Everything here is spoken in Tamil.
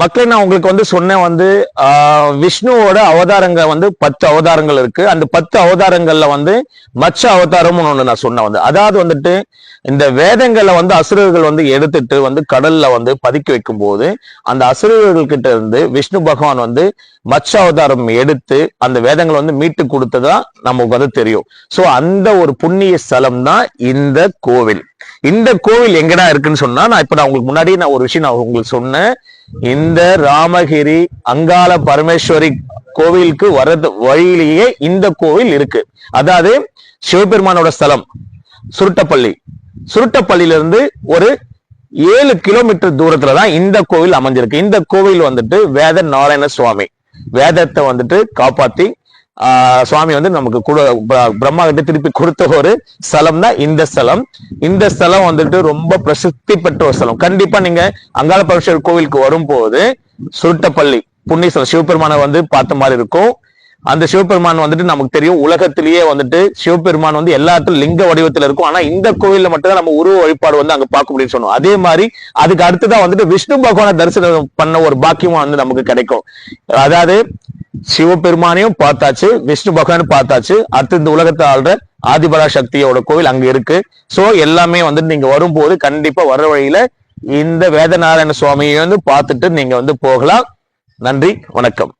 மக்கள் நான் உங்களுக்கு வந்து சொன்னேன் வந்து விஷ்ணுவோட அவதாரங்கள் வந்து பத்து அவதாரங்கள் இருக்கு. அந்த பத்து அவதாரங்கள்ல வந்து மச்ச அவதாரம்னு ஒண்ணு நான் சொன்னேன் வந்து. அதாவது வந்துட்டு இந்த வேதங்களை வந்து அசுரர்கள் வந்து எடுத்துட்டு வந்து கடல்ல வந்து பதுக்கி வைக்கும் போது அந்த அசுரர்கள் கிட்ட இருந்து விஷ்ணு பகவான் வந்து மச்ச அவதாரம் எடுத்து அந்த வேதங்களை வந்து மீட்டு கொடுத்ததா நமக்கு வந்து தெரியும். சோ அந்த ஒரு புண்ணிய ஸ்தலம் தான் இந்த கோவில். இந்த கோவில் எங்கடா இருக்குன்னு சொன்னா நான் இப்ப நான் உங்களுக்கு முன்னாடி நான் ஒரு விஷயம் நான் உங்களுக்கு சொன்னேன். இந்த ராமகிரி அங்காள பரமேஸ்வரி கோவிலுக்கு வர்றது வழியிலேயே இந்த கோவில் இருக்கு. அதாவது சிவபெருமானோட ஸ்தலம் சுருட்டப்பள்ளி. சுருட்டப்பள்ளியில இருந்து ஒரு ஏழு கிலோமீட்டர் தூரத்துல தான் இந்த கோவில் அமைஞ்சிருக்கு. இந்த கோவில் வந்துட்டு வேத நாராயண சுவாமி வேதத்தை வந்துட்டு காப்பாத்தி சுவாமி வந்து நமக்கு கூட பிரம்மா கிட்ட திருப்பி கொடுத்த ஒரு ஸ்தலம் தான் இந்த ஸ்தலம். இந்த ஸ்தலம் வந்துட்டு ரொம்ப பிரசித்தி பெற்ற ஒரு ஸ்தலம். கண்டிப்பா நீங்க அங்காள பரமேஸ்வரர் கோவிலுக்கு வரும்போது சுருட்டப்பள்ளி புண்ணியஸ்தலம் சிவபெருமானை வந்து பார்த்த மாதிரி இருக்கும். அந்த சிவபெருமான் வந்துட்டு நமக்கு தெரியும் உலகத்திலேயே வந்துட்டு சிவபெருமான் வந்து எல்லா லிங்க வடிவத்துல இருக்கும். ஆனா இந்த கோவில்ல மட்டும்தான் நம்ம உருவ வழிபாடு வந்து அங்க பார்க்க முடியும்னு சொன்னோம். அதே மாதிரி அதுக்கு அடுத்துதான் வந்துட்டு விஷ்ணு பகவானை தரிசனம் பண்ண ஒரு பாக்கியம் வந்து நமக்கு கிடைக்கும். அதாவது சிவபெருமானையும் பார்த்தாச்சு விஷ்ணு பகவானும் பார்த்தாச்சு. அடுத்து இந்த உலகத்தை ஆள்ற ஆதிபரா சக்தியோட கோவில் அங்க இருக்கு. சோ எல்லாமே வந்து நீங்க வரும்போது கண்டிப்பா வர்ற வழியில இந்த வேதநாராயண சுவாமியை வந்து பார்த்துட்டு நீங்க வந்து போகலாம். நன்றி வணக்கம்.